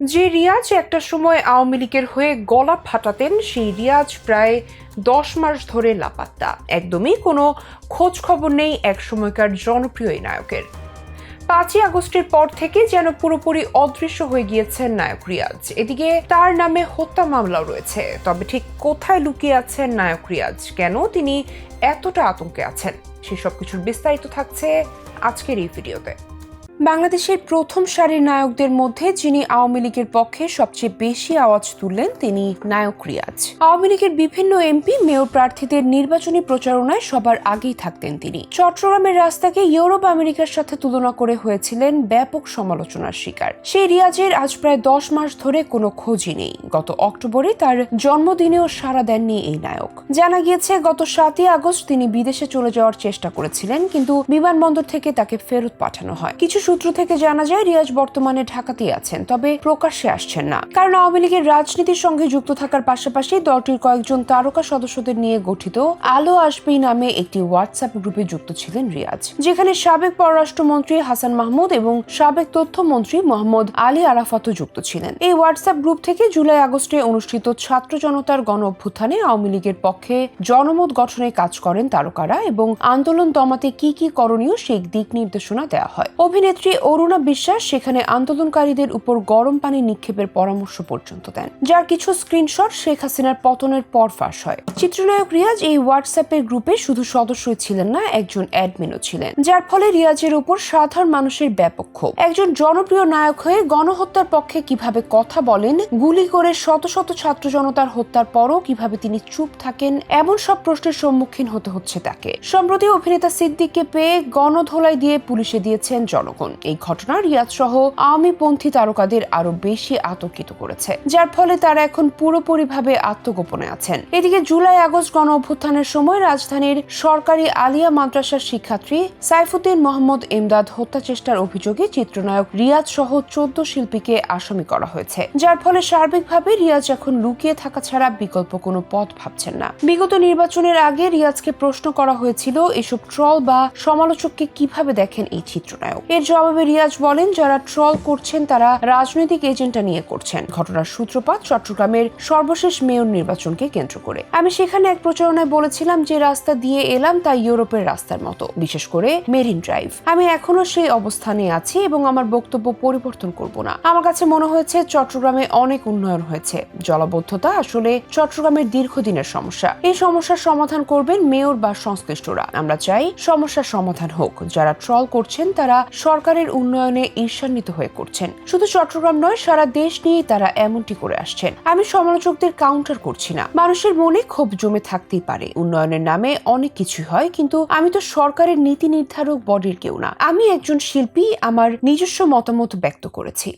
যে রিয়াজ একটা সময় আওয়ামী লীগের হয়ে গলা ফাটাতেন, সেই রিয়াজ প্রায় দশ মাস ধরে লাপাত্তা। একদমই কোনো খোঁজ খবর নেই এক সময়কার জনপ্রিয় এই নায়কের। পাঁচই আগস্টের পর থেকে যেন পুরোপুরি অদৃশ্য হয়ে গিয়েছেন নায়ক রিয়াজ। এদিকে তার নামে হত্যা মামলাও রয়েছে। তবে ঠিক কোথায় লুকিয়ে আছেন নায়ক রিয়াজ? কেন তিনি এতটা আতঙ্কে আছেন? সেসব কিছুর বিস্তারিত থাকছে আজকের এই ভিডিওতে। বাংলাদেশের প্রথম সারির নায়কদের মধ্যে যিনি আওয়ামী লীগের পক্ষে সবচেয়ে বেশি আওয়াজ তুললেন, তিনি নায়ক রিয়াজ। আওয়ামী লীগের বিভিন্ন এমপি, মেয়র প্রার্থীদের নির্বাচনী প্রচারণায় সবার আগেই থাকতেন তিনি। চট্টগ্রামের রাস্তাকে ইউরোপ আমেরিকার সাথে তুলনা করে হয়েছিলেন ব্যাপক সমালোচনার শিকার। সেই রিয়াজের আজ প্রায় দশ মাস ধরে কোনো খোঁজই নেই। গত অক্টোবরে তার জন্মদিনেও সাড়া দেননি এই নায়ক। জানা গিয়েছে, গত সাতই আগস্ট তিনি বিদেশে চলে যাওয়ার চেষ্টা করেছিলেন, কিন্তু বিমানবন্দর থেকে তাকে ফেরত পাঠানো হয়। কিছু সূত্র থেকে জানা যায়, রিয়াজ বর্তমানে ঢাকাতেই আছেন, তবে প্রকাশ্যে আসছেন না। কারণ আওয়ামী লীগের রাজনীতির সঙ্গে যুক্ত থাকার পাশাপাশি দলটির কয়েকজন তারকা সদস্যদের নিয়ে গঠিত আলো আসবি নামে একটি হোয়াটসঅ্যাপ গ্রুপে যুক্ত ছিলেন রিয়াজ। যেখানে সাবেক পররাষ্ট্রমন্ত্রী হাসান মাহমুদ এবং সাবেক তথ্যমন্ত্রী মোহাম্মদ আলী আরাফাতও যুক্ত ছিলেন। এই হোয়াটসঅ্যাপ গ্রুপ থেকে জুলাই আগস্টে অনুষ্ঠিত ছাত্র জনতার গণ অভ্যুত্থানে আওয়ামী লীগের পক্ষে জনমত গঠনে কাজ করেন তারকারা এবং আন্দোলন দমাতে কি কি করণীয়, সেই দিক নির্দেশনা দেওয়া হয়। অভিনেত্রী অরুণা বিশ্বাস সেখানে আন্দোলনকারীদের উপর গরম পানি নিক্ষেপের পরামর্শ পর্যন্ত দেন, যার কিছু স্ক্রিনশট শেখ হাসিনার পতনের পর ফাঁস হয়। চিত্রনায়ক রিয়াজ এই হোয়াটসঅ্যাপের গ্রুপে শুধু সদস্যই ছিলেন না, একজন অ্যাডমিনও ছিলেন, যার ফলে রিয়াজের উপর সাধারণ মানুষের ব্যাপক ক্ষোভ। একজন জনপ্রিয় নায়ক হয়ে গণহত্যার পক্ষে কীভাবে কথা বলেন, গুলি করে শত শত ছাত্র জনতার হত্যার পরও কীভাবে তিনি চুপ থাকেন, এমন সব প্রশ্নের সম্মুখীন হতে হচ্ছে তাকে। সম্প্রতি অভিনেতা সিদ্দিককে পেয়ে গণধোলাই দিয়ে পুলিশে দিয়েছেন জনগণ। এই ঘটনা রিয়াজ সহ আওয়ামীপন্থী তারকাদের আরও বেশি আতঙ্কিত করেছে, যার ফলে তারা এখন পুরোপুরিভাবে আত্মগোপনে আছেন। এদিকে জুলাই আগস্ট গণ অভ্যুত্থানের সময় রাজধানীর সরকারি আলিয়া মাদ্রাসার শিক্ষার্থী সাইফুদ্দিন মোহাম্মদ এমদাদ হত্যা চেষ্টার অভিযোগে চিত্রনায়ক রিয়াজ সহ চোদ্দ শিল্পীকে আসামি করা হয়েছে, যার ফলে সার্বিকভাবে রিয়াজ এখন লুকিয়ে থাকা ছাড়া বিকল্প কোনো পথ ভাবছেন না। বিগত নির্বাচনের আগে রিয়াজকে প্রশ্ন করা হয়েছিল, এসব ট্রল বা সমালোচককে কীভাবে দেখেন এই চিত্রনায়ক? এর জবাবে রিয়াজ বলেন, যারা ট্রল করছেন, তারা রাজনৈতিক এজেন্ডা নিয়ে করছেন। ঘটনার সূত্রপাত চট্টগ্রামের সর্বশেষ মেয়র নির্বাচনকে কেন্দ্র করে। আমি সেখানে এক প্রচারণায় বলেছিলাম যে রাস্তা দিয়ে এলাম তা ইউরোপের রাস্তার মতো, বিশেষ করে মেরিন ড্রাইভ। আমি এখনও সেই অবস্থানে আছি এবং আমার বক্তব্য পরিবর্তন করব না। আমার কাছে মনে হয়েছে, চট্টগ্রামে অনেক উন্নয়ন হয়েছে। জলাবদ্ধতা আসলে চট্টগ্রামের দীর্ঘদিনের সমস্যা। এই সমস্যার সমাধান করবেন মেয়র বা সংশ্লিষ্টরা। আমরা চাই সমস্যার সমাধান হোক। যারা ট্রল করছেন, তারা সরকারের উন্নয়নে ঈর্ষান্বিত হয়ে করছেন শুধু চট্টগ্রাম নয়, সারা দেশ নিয়েই তারা এমনটি করে আসছেন। আমি সমালোচকদের কাউন্টার করছি না। মানুষের মনে ক্ষোভ জমে থাকতেই পারে। উন্নয়নের নামে অনেক কিছু হয়, কিন্তু আমি তো সরকারের নীতি নির্ধারক বডির কেউ না। আমি একজন শিল্পী, আমার নিজস্ব মতামত ব্যক্ত করেছি।